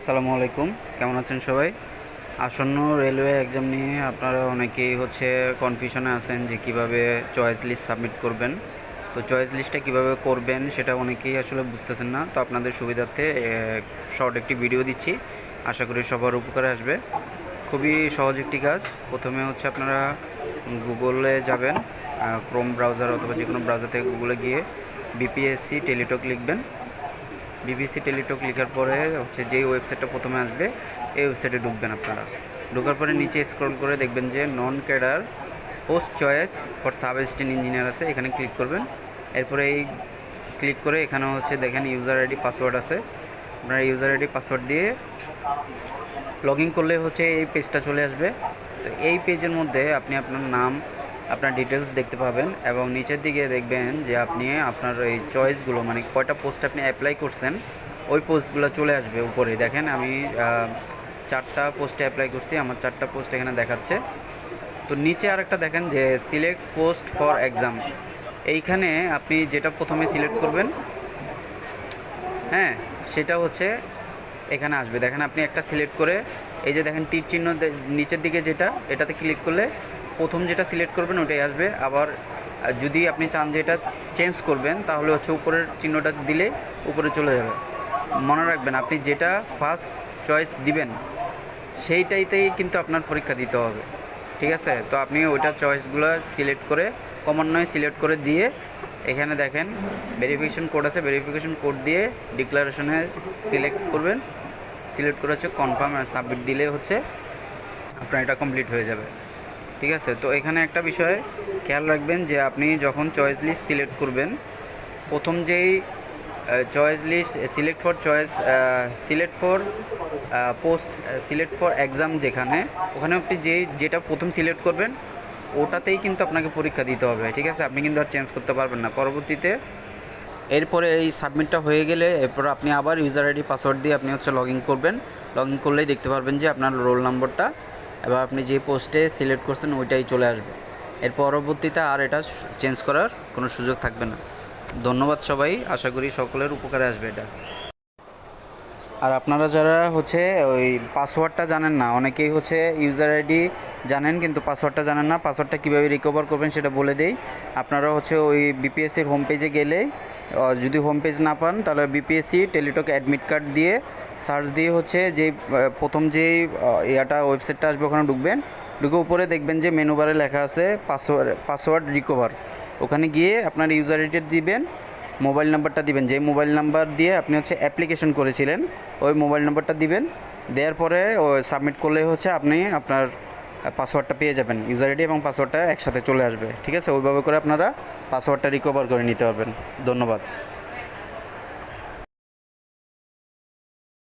আসসালামু আলাইকুম। কেমন আছেন সবাই? আসন্ন রেলওয়ে এক্সাম নিয়ে আপনারা অনেকেই হচ্ছে কনফিউশনে আছেন যে কীভাবে চয়েস লিস্ট সাবমিট করবেন। তো চয়েস লিস্টটা কীভাবে করবেন সেটা অনেকেই আসলে বুঝতেছেন না। তো আপনাদের সুবিধার্থে শর্ট একটি ভিডিও দিচ্ছি। আশা করি সবার উপকারে আসবে। খুবই সহজ একটি কাজ। প্রথমে হচ্ছে আপনারা গুগলে যাবেন ক্রোম ব্রাউজার অথবা যে কোনো ব্রাউজার থেকে গুগলে গিয়ে বিপিএসসি টেলিটক লিখবেন। বিবিসি টেলিটক লেখার পরে হচ্ছে যেই ওয়েবসাইটটা প্রথমে আসবে, এই ওয়েবসাইটে ঢুকবেন আপনারা। ঢোকার পরে নিচে স্ক্রল করে দেখবেন যে non cadre post choice for sub engineer আছে, এখানে ক্লিক করবেন। এরপরে এই ক্লিক করে এখানে হচ্ছে দেখেন ইউজার আইডি পাসওয়ার্ড আছে। আপনারা ইউজার আইডি পাসওয়ার্ড দিয়ে লগ ইন করলে হচ্ছে এই পেজটা চলে আসবে। তো এই পেজের মধ্যে আপনি আপনার নাম আপনার ডিটেলস দেখতে পাবেন এবং নিচের দিকে দেখবেন যে আপনি আপনার এই চয়েসগুলো মানে কয়টা পোস্ট আপনি অ্যাপ্লাই করছেন, ওই পোস্টগুলো চলে আসবে উপরে। দেখেন আমি চারটা পোস্টে অ্যাপ্লাই করছি, আমার চারটা পোস্ট এখানে দেখাচ্ছে। তো নিচে আরেকটা দেখেন যে সিলেক্ট পোস্ট ফর এক্সাম এইখানে আপনি যেটা প্রথমে সিলেক্ট করবেন হ্যাঁ সেটা হচ্ছে এখানে আসবে। দেখেন আপনি একটা সিলেক্ট করে, এই যে দেখেন তীর চিহ্ন নিচের দিকে যেটা, এটাতে ক্লিক করলে প্রথম যেটা সিলেক্ট করবেন ওটাই আসবে। আবার যদি আপনি চান যে এটা চেঞ্জ করবেন, তাহলে হচ্ছে উপরের চিহ্নটা দিলে উপরে চলে যাবে। মনে রাখবেন, আপনি যেটা ফার্স্ট চয়েস দিবেন, সেইটাইতেই কিন্তু আপনার পরীক্ষা দিতে হবে। ঠিক আছে? তো আপনি ওইটা চয়েসগুলো সিলেক্ট করে, ক্রমান্বয়ে সিলেক্ট করে দিয়ে, এখানে দেখেন ভেরিফিকেশন কোড আছে ভেরিফিকেশন কোড দিয়ে ডিক্লারেশনে সিলেক্ট করবেন। সিলেক্ট করে হচ্ছে কনফার্ম সাবমিট দিলে হচ্ছে আপনার এটা কমপ্লিট হয়ে যাবে। ঠিক আছে? তো এখানে একটা বিষয় খেয়াল রাখবেন যে আপনি যখন চয়েস লিস্ট সিলেক্ট করবেন, প্রথম যেই choice list select for choice select for post select for exam যেখানে, ওখানে আপনি যেই যেটা প্রথম সিলেক্ট করবেন, ওটাতেই কিন্তু আপনাকে পরীক্ষা দিতে হবে, ঠিক আছে? আপনি কিন্তু আর চেঞ্জ করতে পারবেন না। পরবর্তীতে এরপরে এই সাবমিটটা হয়ে গেলে এরপর আপনি আবার ইউজার আইডি পাসওয়ার্ড দিয়ে আপনি হচ্ছে লগ ইন করবেন। লগ ইন করলেই দেখতে পারবেন যে আপনার রোল নম্বরটা এবার আপনি যে পোস্টে সিলেক্ট করছেন ওইটাই চলে আসবে। এর পরবর্তীতে আর এটা চেঞ্জ করার কোনো সুযোগ থাকবে না। ধন্যবাদ সবাই আশা করি সকলের উপকারে আসবে এটা। আর আপনারা যারা হচ্ছে ওই পাসওয়ার্ডটা জানেন না অনেকেই হচ্ছে ইউজার আইডি জানেন কিন্তু পাসওয়ার্ডটা জানেন না। পাসওয়ার্ডটা কীভাবে রিকভার করবেন সেটা বলে দেই। আপনারা হচ্ছে ওই বিপিএসসির হোম পেজে গেলে আহ, যদি হোম পেজ না পান তাহলে বিপিএসসি টেলিটক অ্যাডমিট কার্ড দিয়ে সার্চ দিয়ে হচ্ছে যে প্রথম আহ, ইয়াটা ওয়েবসাইটটা আসবে ওখানে ঢুকবেন। ঢুকে উপরে দেখবেন যে মেনু বারে লেখা আছে পাসওয়ার্ড পাসওয়ার্ড রিকভার ওখানে গিয়ে আপনার ইউজার আইডি দিবেন মোবাইল নাম্বারটা দিবেন। যে মোবাইল নাম্বার দিয়ে আপনি হচ্ছে অ্যাপ্লিকেশন করেছিলেন ওই মোবাইল নাম্বারটা দিবেন। দেওয়ার পরে সাবমিট করলে হচ্ছে আপনি আপনার পাসওয়ার্ডটা পেয়ে যাবেন ইউজার আইডি এবং পাসওয়ার্ডটা একসাথে চলে আসবে, ঠিক আছে? ওইভাবে করে আপনারা পাসওয়ার্ডটা রিকভার করে নিতে পারবেন। ধন্যবাদ।